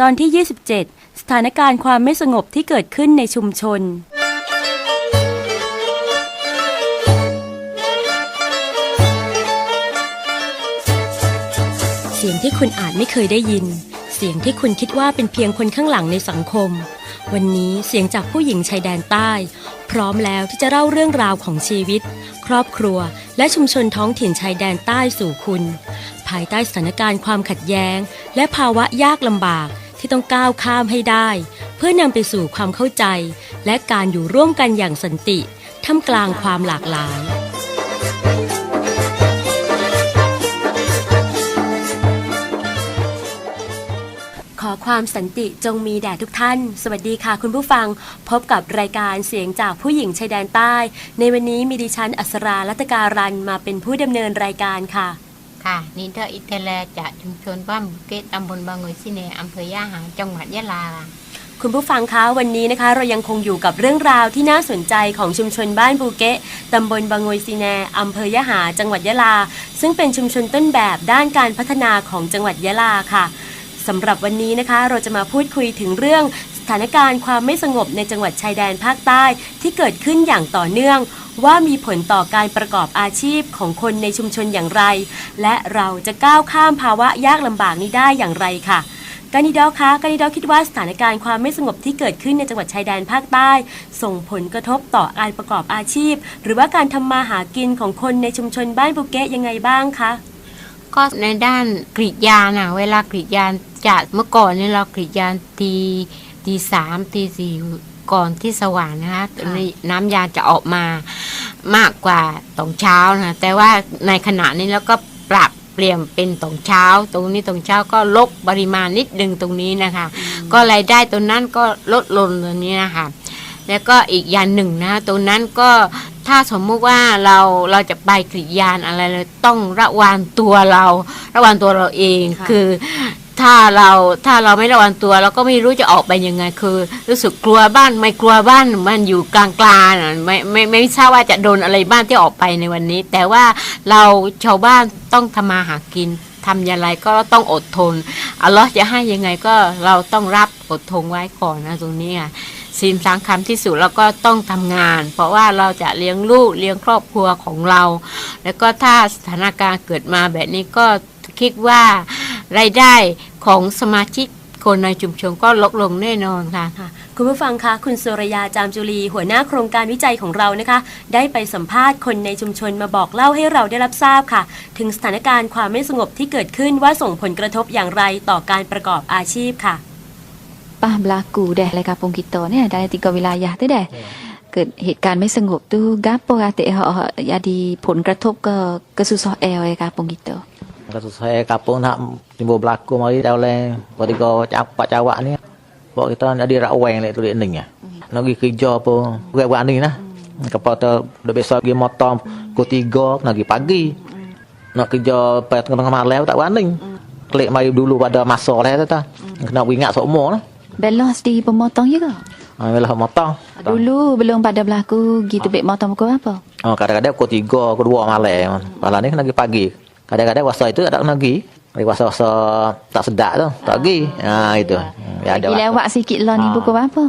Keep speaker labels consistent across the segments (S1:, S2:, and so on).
S1: ตอนที่ 27 สถานการณ์ความไม่สงบที่เกิดขึ้นในชุมชน เสียงที่คุณอาจไม่เคยได้ยิน เสียงที่คุณคิดว่าเป็นเพียงคนข้างหลังในสังคม วันนี้เสียงจากผู้หญิงชายแดนใต้ พร้อมแล้วที่จะเล่าเรื่องราวของชีวิต ครอบครัว และชุมชนท้องถิ่นชายแดนใต้สู่คุณ ภายใต้สถานการณ์ความขัดแย้ง และภาวะยากลำบาก ที่ต้องก้าวข้ามให้ได้ เพื่อนำไปสู่ความเข้าใจ และการอยู่ร่วมกันอย่างสันติท่ามกลางความหลากหลายขอความสันติจงมีแด่ทุกท่าน สวัสดีค่ะคุณผู้ฟัง พบกับรายการเสียงจากผู้หญิงชายแดนใต้ ในวันนี้มีดิฉันอัสรารัตการันมาเป็นผู้ดำเนินรายการค่ะ
S2: ค่ะ นิเดอร์อิตาแลจากชุมชนบ้านบุเกตตำบลบางงวยซิเนอำเภอย่าหางจังหวัดยะลา
S1: คุณผู้ฟังคะวันนี้นะคะ เรายังคงอยู่กับเรื่องราวที่น่าสนใจของชุมชนบ้านบูเกะตำบลบางงวยซีแนอำเภอยะหา จังหวัดยะลา ซึ่งเป็นชุมชนต้นแบบด้านการพัฒนาของจังหวัดยะลาค่ะสำหรับวันนี้นะคะ เราจะมาพูดคุยถึงเรื่องสถานการณ์ความไม่สงบในจังหวัดชายแดนภาคใต้ที่เกิดขึ้นอย่างต่อเนื่อง ว่ามีผลต่อการประกอบอาชีพของคนในชุมชนอย่างไร และเราจะก้าวข้ามภาวะยากลำบากนี้ได้อย่างไรค่ะกานิดอคะกานิดอคิดว่าสถานการณ์ความไม่สงบที่เกิดขึ้นในจังหวัดชายแดนภาคใต้ ส่งผลกระทบต่อการประกอบอาชีพ หรือว่าการทำมาหากินของคนในชุมชนบ้านบุเกะยังไงบ้างคะ
S2: ก็ในด้านกรีดยางนะเวลากรีดยางจากเมื่อก่อนเนี่ยเรากรีดยางตีตีสามตีสี่ ก่อนที่สว่างนะคะตอนนี้น้ำยางจะออกมามากกว่าตอนเช้านะแต่ว่าในขณะนี้เราก็ปรับเปลี่ยนเป็นตอนเช้า ตรงนี้ตอนเช้าก็ลดปริมาณนิดนึงตรงนี้นะคะ ก็รายได้ตรงนั้นก็ลดลงตรงนี้นะคะ แล้วก็อีกอย่างหนึ่งนะตรงนั้นก็ถ้าสมมุติว่าเราเราจะไปกรีดยานอะไรเลยต้องระวังตัวเรา ระวังตัวเราเอง
S1: ค่ะ
S2: คือ ถ้าเราถ้าเราไม่ระวังตัวเราก็ไม่รู้จะออกไปยังไงคือ รู้สึกกลัวบ้านไม่กลัวบ้านมันอยู่กลางๆน่ะไม่ไม่ไม่ทราบว่าจะโดนอะไรบ้านที่ออกไปในวันนี้ แต่ว่าเราชาวบ้านต้องทำมาหากินทำอย่างไรก็ต้องอดทนอัลลอฮ์จะให้ยังไงก็เราต้องรับอดทนไว้ก่อนนะตรงนี้อะสิ่งสำคัญที่สุดเราก็ต้องทำงาน เพราะว่าเราจะเลี้ยงลูกเลี้ยงครอบครัวของเรา แล้วก็ถ้าสถานการณ์เกิดมาแบบนี้ก็คิดว่า รายได้ของสมาชิกคนในชุมชนก็ลดลงแน่นอนค่ะ
S1: ค่ะคุณผู้ฟังคะคุณสุรยาจามจุลีหัวหน้าโครงการวิจัยของเรานะคะ ได้ไปสัมภาษณ์คนในชุมชนมาบอกเล่าให้เราได้รับทราบค่ะ ถึงสถานการณ์ความไม่สงบที่เกิดขึ้นว่าส่งผลกระทบอย่างไรต่อการประกอบอาชีพค่ะ
S3: Pah berlaku dah dalam kampung kita ni dalam tiga wilayah tu dah. เกิดเหตุการณ์ไม่สงบ tu gapo kata hak jadi ผลกระทบ ke kesusah el di kampung kita.
S4: Kata saya kapung nak timbul berlaku mari dah oleh tiga capak cawak ni. Bawa kita jadi rakweng lek tu dek ning ya. Nak pergi kerja apa buat ni nah. Kapal tu dah biasa pergi motor pukul tiga nak pergi pagi. Nak kerja pada tengah-tengah malam tak berani. Klik mari dulu pada masa lah tu. Kena ingat semua lah.
S3: Belos di pemotong juga.
S4: Ha, Melah motor.
S3: Dulu belum pada berlaku gitu bek motong pukul apa?
S4: Oh, kadang-kadang pukul tiga, pukul dua malam. Malam ni kena pergi pagi. Kadang-kadang wasa itu tak kena pergi. Hari wasa-wasa tak sedap tu, tak pergi. Ha, itu. Ya, ada
S3: Lagi lewat sikit lah ni
S4: Ah.
S3: pukul apa?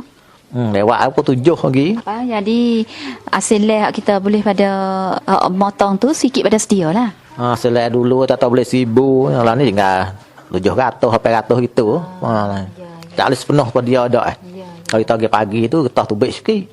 S4: Hmm, lewat aku tujuh lagi.
S3: Apa jadi hasil kita boleh pada uh, motong tu sikit pada sedia lah.
S4: Ha, selai dulu tak tahu boleh seribu. Yang lain ni tinggal tujuh ratus, sampai ratus gitu. Ha, tak boleh sepenuh pada dia ada. Eh. Kalau kita pergi pagi tu, kita tu baik sikit.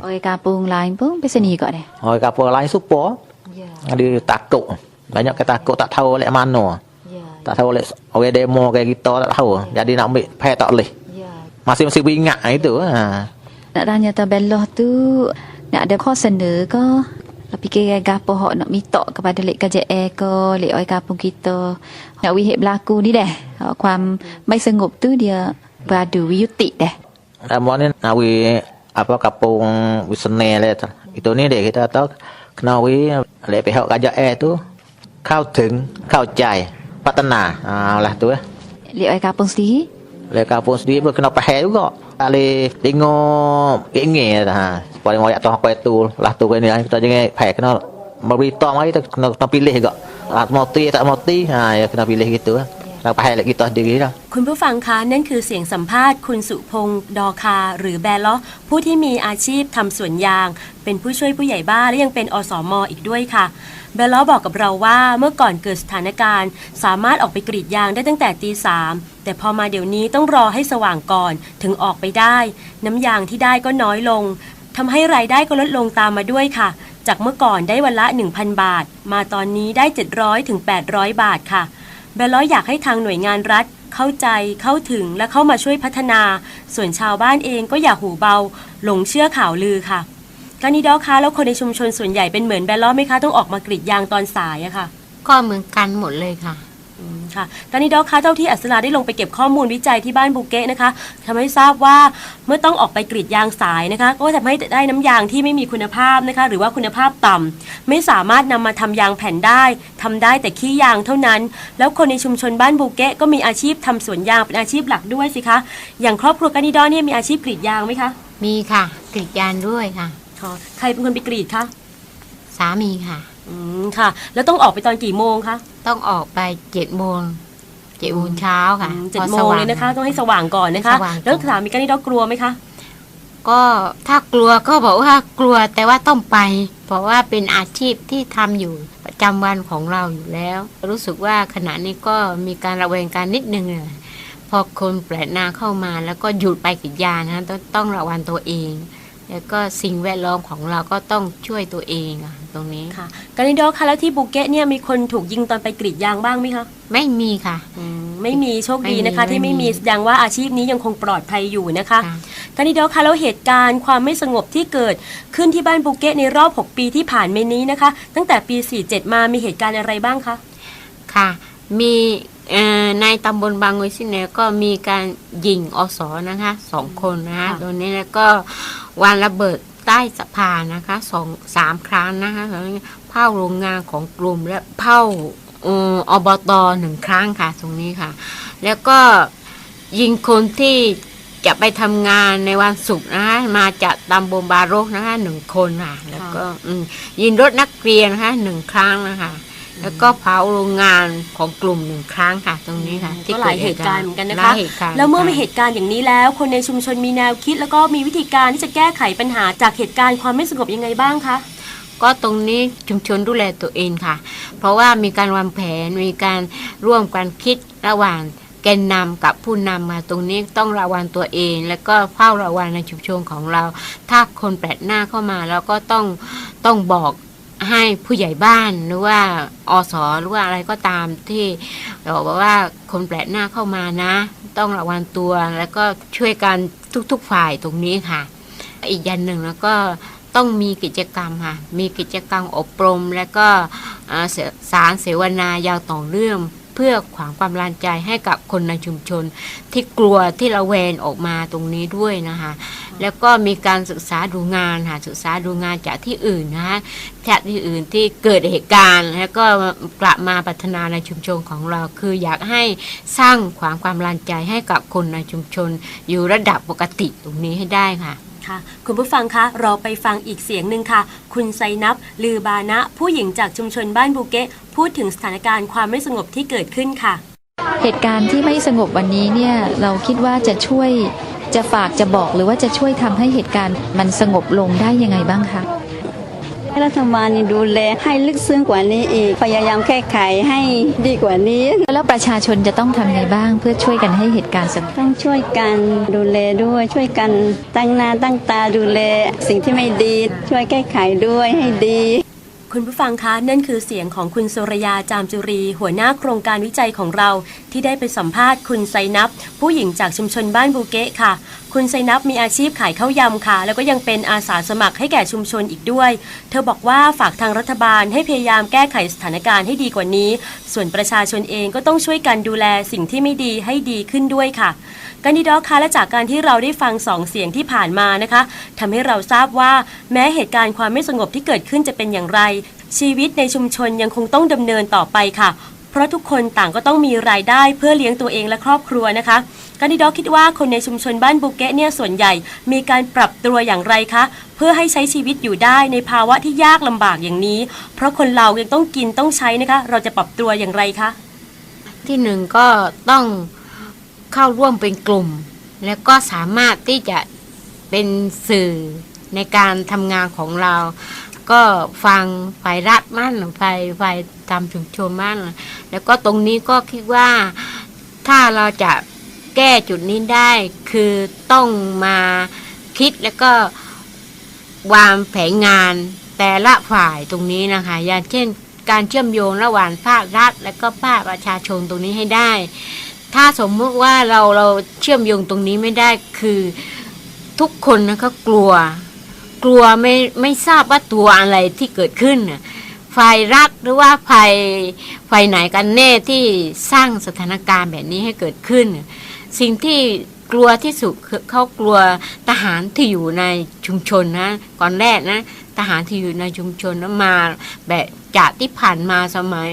S3: Orang kampung lain pun biasa ni juga deh.
S4: Orang kapal lain super.
S3: Ya.
S4: Dia takut. Banyak kata takut tak tahu oleh mana.
S3: Ya.
S4: Tak tahu oleh orang demo kayak kita tak tahu. Ya. Jadi nak ambil pay tak boleh.
S3: Ya.
S4: Masih-masih beringat itu. Ha.
S3: Nak tanya tu belah tu nak ada kosana ke? Fikir gapo hok nak mitok kepada lek KJE ke, lek oi kampung kita. Nak wihik berlaku ni deh. Hok kuam mai senggup tu dia beradu yutik deh.
S4: Ramon ni nak apa kampung Wisene le. Itu ni deh kita tahu kenawi lek pihak KJE tu air tu kau ถึง kau cai patana. Ha lah tu eh.
S3: lek oi kampung sendiri
S4: Le kampung sendiri pun kena pahal juga. Kali tengok ingin ha. Supaya mau yak tu apa itu lah tu ni kita jangan pahal kena berita mari tu kena, kena pilih juga. Tak mati tak mati ha ya kena pilih gitu eh. Lah pahal lagi kita diri dah.
S1: คุณผู้ฟังคะนั่นคือเสียงสัมภาษณ์คุณสุพงศ์ดอคา หรือแบลล้อผู้ที่มีอาชีพทำสวนยาง เป็นผู้ช่วยผู้ใหญ่บ้านและยังเป็นอสมอีกด้วยค่ะ แบลล้อบอกกับเราว่าเมื่อก่อนเกิดสถานการณ์ สามารถออกไปกรีดยางได้ตั้งแต่ตีสามแต่พอมาเดี๋ยวนี้ต้องรอให้สว่างก่อนถึงออกไปได้ น้ำยางที่ได้ก็น้อยลงทำให้รายได้ก็ลดลงตามมาด้วยค่ะ จากเมื่อก่อนได้วันละ 1,000 บาท มาตอนนี้ได้ 700ถึง800 บาทค่ะแบลล้ออยากให้ทางหน่วยงานรัฐเข้าใจเข้าถึงและเข้ามาช่วยพัฒนา ส่วนชาวบ้านเองก็อย่าหูเบา หลงเชื่อข่าวลือค่ะ กานิดอคะแล้วคนในชุมชนส่วนใหญ่เป็นเหมือนแบลล้อไหมคะต้องออกมากรีดยางตอนสายอะค่ะ
S2: ก็เหมือนกันหมดเลยค่ะ
S1: อืมค่ะกานิดอคะเจ้าที่อัศราได้ลงไปเก็บข้อมูลวิจัยที่บ้านบูเกะนะคะทำให้ทราบว่าเมื่อต้องออกไปกรีดยางสายนะคะ ก็ทำให้ได้น้ำยางที่ไม่มีคุณภาพนะคะ หรือว่าคุณภาพต่ำไม่สามารถนำมาทำยางแผ่นได้ทำได้แต่ขี้ยางเท่านั้น แล้วคนในชุมชนบ้านบูเกะก็มีอาชีพทำสวนยางเป็นอาชีพหลักด้วยสิคะอย่างครอบครัวกานิดอเนี่ยมีอาชีพกรีดยางไหมคะ
S2: มีค่ะกรีดยางด้วยค่ะ
S1: ค่ะใครเป็นคนไปกรีดคะ
S2: สามีค่ะ
S1: อืมค่ะ แล้วต้องออกไปตอนกี่โมงคะ
S2: ต้องออกไปเจ็ดโมงเจ็ดโมงเช้าค่ะ
S1: อืมเจ็ด
S2: พอ
S1: โม
S2: ส
S1: ง
S2: ว่าง
S1: เลยนะคะ ต้องให้สว่างก่อนนะคะ
S2: สว่างก่อน
S1: แล้วถามมีกานิดอกลัวไหมคะ
S2: ก็ถ้ากลัวก็บอกว่ากลัวแต่ว่าต้องไป เพราะว่าเป็นอาชีพที่ทำอยู่ประจำวันของเราอยู่แล้ว รู้สึกว่าขณะนี้ก็มีการระแวงการนิดนึงอะพอคนแปลกหน้าเข้ามาแล้วก็หยุดไปกิจยานะต้องต้องระวังตัวเอง แล้วก็สิ่งแวดล้อมของเราก็ต้องช่วยตัวเองอะตรงนี้
S1: ค่ะกานิดอกค่ะแล้วที่บูเกตเนี่ยมีคนถูกยิงตอนไปกรีดยางบ้างไหมคะ
S2: ไม่มีค่ะ
S1: ไม่มีโชคดีนะคะ
S2: ไม่มี
S1: ที่ไม่
S2: ไม่มี
S1: มีแสดงว่าอาชีพนี้ยังคงปลอดภัยอยู่นะคะ
S2: ค่ะ
S1: กานิดอกค่ะแล้วเหตุการณ์ความไม่สงบที่เกิดขึ้นที่บ้านบูเกตในรอบ 6 ปีที่ผ่านมานี้นะคะ ตั้งแต่ปี 47 มามีเหตุการณ์อะไรบ้างคะ
S2: ค่ะ มีเอ่อในตำบลบางงวยซิเนก็มีการยิงอสอนะคะสองคนนะคะ
S1: ค่ะ
S2: ตรงนี้แล้วก็ วางระเบิดใต้สะพานนะคะสองสามครั้งนะคะแล้วเผาโรงงานของกลุ่มและเผาเอ่ออบตหนึ่งครั้งค่ะตรงนี้ค่ะ แล้วก็ยิงคนที่จะไปทำงานในวันศุกร์นะคะมาจากตำบลบาโรกนะคะหนึ่งคนค่ะ แล้วก็อืมยิงรถนักเรียนนะคะหนึ่งครั้งนะคะ แล้วก็เผาโรงงานของกลุ่มหนึ่งครั้งค่ะ ตรงนี้ค่ะ
S1: ก็หลายเหตุการณ์เหมือนกันนะ
S2: ห
S1: คะ
S2: ลายเหตุการณ์
S1: แล้วเมื่อมีเหตุการณ์อย่างนี้แล้ว คนในชุมชนมีแนวคิด แล้วก็มีวิธีการที่จะแก้ไขปัญหาจากเหตุการณ์ความไม่สงบยังไงบ้างคะ
S2: ก็ตรงนี้ชุมชนดูแลตัวเองค่ะ เพราะว่ามีการวางแผนมีการร่วมกันคิดระหว่างแกนนำกับผู้นำมาตรงนี้ต้องระวังตัวเอง แล้วก็เฝ้าระวังในชุมชนของเรา ถ้าคนแปลกหน้าเข้ามาเราก็ต้องต้องบอก ให้ผู้ใหญ่บ้านหรือว่าอสหรือว่าอะไรก็ตามที่บอกว่าคนแปลกหน้าเข้ามานะ ต้องระวังตัวแล้วก็ช่วยกันทุกๆฝ่ายตรงนี้ค่ะ อีกอย่างหนึ่งแล้วก็ต้องมีกิจกรรมค่ะ มีกิจกรรมอบรม แล้วก็สารเสวนายาวต่อเรื่อง เพื่อขวางความรันใจให้กับคนในชุมชน ที่กลัวที่ระแวงออกมาตรงนี้ด้วยนะคะแล้วก็มีการศึกษาดูงานค่ะศึกษาดูงานจากที่อื่นนะคะจากที่อื่นที่เกิดเหตุการณ์ แล้วก็กลับมาพัฒนาในชุมชนของเรา คืออยากให้สร้างขวางความรันใจให้กับคนในชุมชน อยู่ระดับปกติตรงนี้ให้ได้ค่ะ
S1: ค่ะคุณผู้ฟังคะเราไปฟังอีกเสียงหนึ่งค่ะ คุณไซนับ ลือบานะ ผู้หญิงจากชุมชนบ้านบูเกะพูดถึงสถานการณ์ความไม่สงบที่เกิดขึ้นค่ะ
S3: เหตุการณ์ที่ไม่สงบวันนี้เนี่ยเราคิดว่าจะช่วยจะฝากจะบอกหรือว่าจะช่วยทำให้เหตุการณ์มันสงบลงได้ยังไงบ้างคะ
S5: ให้รัฐบาลนี่ดูแลให้ลึกซึ้งกว่านี้อีก พยายามแก้ไขให้ดีกว่านี้
S3: แล้วประชาชนจะต้องทำไงบ้างเพื่อช่วยกันให้เหตุการณ์สงบ
S5: ต้องช่วยกันดูแลด้วยช่วยกันตั้งหน้าตั้งตาดูแลสิ่งที่ไม่ดี ช่วยแก้ไขด้วยให้ดี
S1: คุณผู้ฟังคะนั่นคือเสียงของคุณสุรยาจามจุรี หัวหน้าโครงการวิจัยของเรา ที่ได้ไปสัมภาษณ์คุณไซนับ ผู้หญิงจากชุมชนบ้านบูเกะค่ะ คุณไซนับมีอาชีพขายข้าวยำค่ะ แล้วก็ยังเป็นอาสาสมัครให้แก่ชุมชนอีกด้วย เธอบอกว่าฝากทางรัฐบาลให้พยายามแก้ไขสถานการณ์ให้ดีกว่านี้ ส่วนประชาชนเองก็ต้องช่วยกันดูแลสิ่งที่ไม่ดีให้ดีขึ้นด้วยค่ะกันดีดอกคะและจากการที่เราได้ฟังสองเสียงที่ผ่านมานะคะทำให้เราทราบว่าแม้เหตุการณ์ความไม่สงบที่เกิดขึ้นจะเป็นอย่างไร ชีวิตในชุมชนยังคงต้องดำเนินต่อไปค่ะ เพราะทุกคนต่างก็ต้องมีรายได้เพื่อเลี้ยงตัวเองและครอบครัวนะคะกันดีดอกคิดว่าคนในชุมชนบ้านบุเกะเนี่ยส่วนใหญ่ มีการปรับตัวอย่างไรคะ เพื่อให้ใช้ชีวิตอยู่ได้ในภาวะที่ยากลำบากอย่างนี้ เพราะคนเรายังต้องกินต้องใช้นะคะ เราจะปรับตัวอย่างไรคะ
S2: ที่หนึ่งก็ต้องเข้าร่วมเป็นกลุ่ม แล้วก็สามารถที่จะเป็นสื่อในการทำงานของเรา ก็ฟังฝ่ายรัฐมั่นฝ่ายฝ่ายตามชุมชนมั่นแล้วก็ตรงนี้ก็คิดว่าถ้าเราจะแก้จุดนี้ได้คือต้องมาคิดแล้วก็วางแผนงานแต่ละฝ่ายตรงนี้นะคะ อย่างเช่นการเชื่อมโยงระหว่างภาครัฐ และก็ภาคประชาชนตรงนี้ให้ได้ ถ้าสมมุติว่าเราเราเชื่อมโยงตรงนี้ไม่ได้คือทุกคนนะคะกลัว กลัวไม่ไม่ทราบว่าตัวอะไรที่เกิดขึ้นน่ะฝ่ายรัฐหรือว่าฝ่ายฝ่ายไหนกันแน่ที่สร้างสถานการณ์แบบนี้ให้เกิดขึ้น สิ่งที่กลัวที่สุดคือเขากลัวทหารที่อยู่ในชุมชนนะก่อนแรกนะทหารที่อยู่ในชุมชนนะมา แบบจากที่ผ่านมาสมัย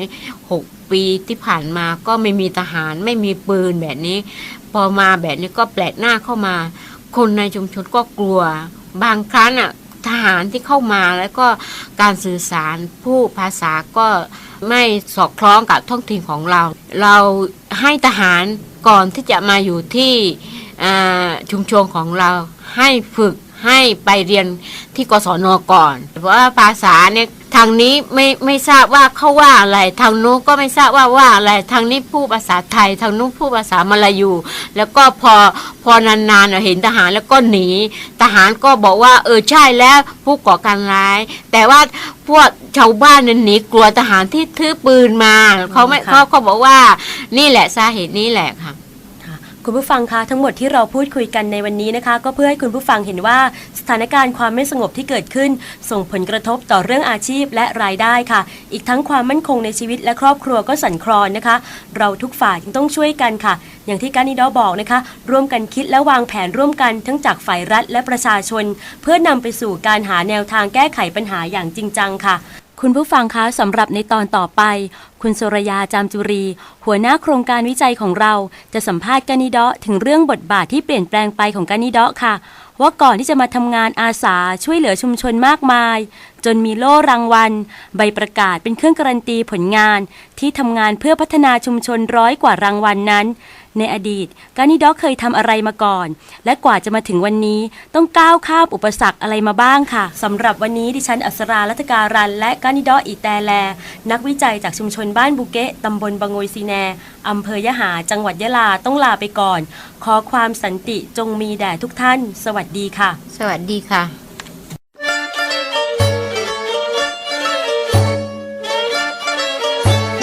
S2: หกปีที่ผ่านมาก็ไม่มีทหารไม่มีปืนแบบนี้ พอมาแบบนี้ก็แปลกหน้าเข้ามา คนในชุมชนก็กลัว บางครั้งอะทหารที่เข้ามาแล้วก็การสื่อสารผู้ภาษาก็ไม่สอดคล้องกับท้องถิ่นของเรา เราให้ทหารก่อนที่จะมาอยู่ที่ชุมชนของเราให้ฝึกให้ไปเรียนที่กศนก่อน เพราะว่าภาษาเนี่ย ทางนี้ไม่ไม่ทราบว่าเขาว่าอะไร ทางนู้นก็ไม่ทราบว่าว่าอะไร ทางนี้ผู้ภาษาไทย ทางนู้นผู้ภาษามลายู แล้วก็พอพอนานๆอะเห็นทหารแล้วก็หนี ทหารก็บอกว่า เออใช่แล้วผู้ก่อการร้าย แต่ว่าพวกชาวบ้านเนี่ยหนีกลัวทหารที่ถือปืนมาเขาไม่
S1: ค่ะ
S2: เขาเขาบอกว่านี่แหละสาเหตุนี้แหละค่ะ
S1: คุณผู้ฟังคะทั้งหมดที่เราพูดคุยกันในวันนี้นะคะ ก็เพื่อให้คุณผู้ฟังเห็นว่าสถานการณ์ความไม่สงบที่เกิดขึ้น ส่งผลกระทบต่อเรื่องอาชีพและรายได้ค่ะ อีกทั้งความมั่นคงในชีวิตและครอบครัวก็สั่นคลอนนะคะ เราทุกฝ่ายจึงต้องช่วยกันค่ะ อย่างที่การนิดอบอกนะคะ ร่วมกันคิดและวางแผนร่วมกันทั้งจากฝ่ายรัฐและประชาชน เพื่อนำไปสู่การหาแนวทางแก้ไขปัญหาอย่างจริงจังค่ะ คุณผู้ฟังคะสำหรับในตอนต่อไป คุณสุรยาจามจุรี หัวหน้าโครงการวิจัยของเรา จะสัมภาษณ์กานิดะถึงเรื่องบทบาทที่เปลี่ยนแปลงไปของกานิดะค่ะ ว่าก่อนที่จะมาทำงานอาสาช่วยเหลือชุมชนมากมาย จนมีโล่รางวัล ใบประกาศเป็นเครื่องการันตีผลงาน ที่ทำงานเพื่อพัฒนาชุมชนร้อยกว่ารางวัลนนั้น ในอดีต การนิดอเคยทำอะไรมาก่อน และกว่าจะมาถึงวันนี้ต้องก้าวข้ามอุปสรรคอะไรมาบ้างค่ะสำหรับวันนี้ดิฉันอัศรารัตการัน และการนิดออีแตแล นักวิจัยจากชุมชนบ้านบุเกะตำบลบางโงยซีแนอำเภอยะหา จังหวัดยะลาต้องลาไปก่อน ขอความสันติจงมีแด่ทุกท่าน สวัสดีค่ะ
S2: สวัสดีค่ะ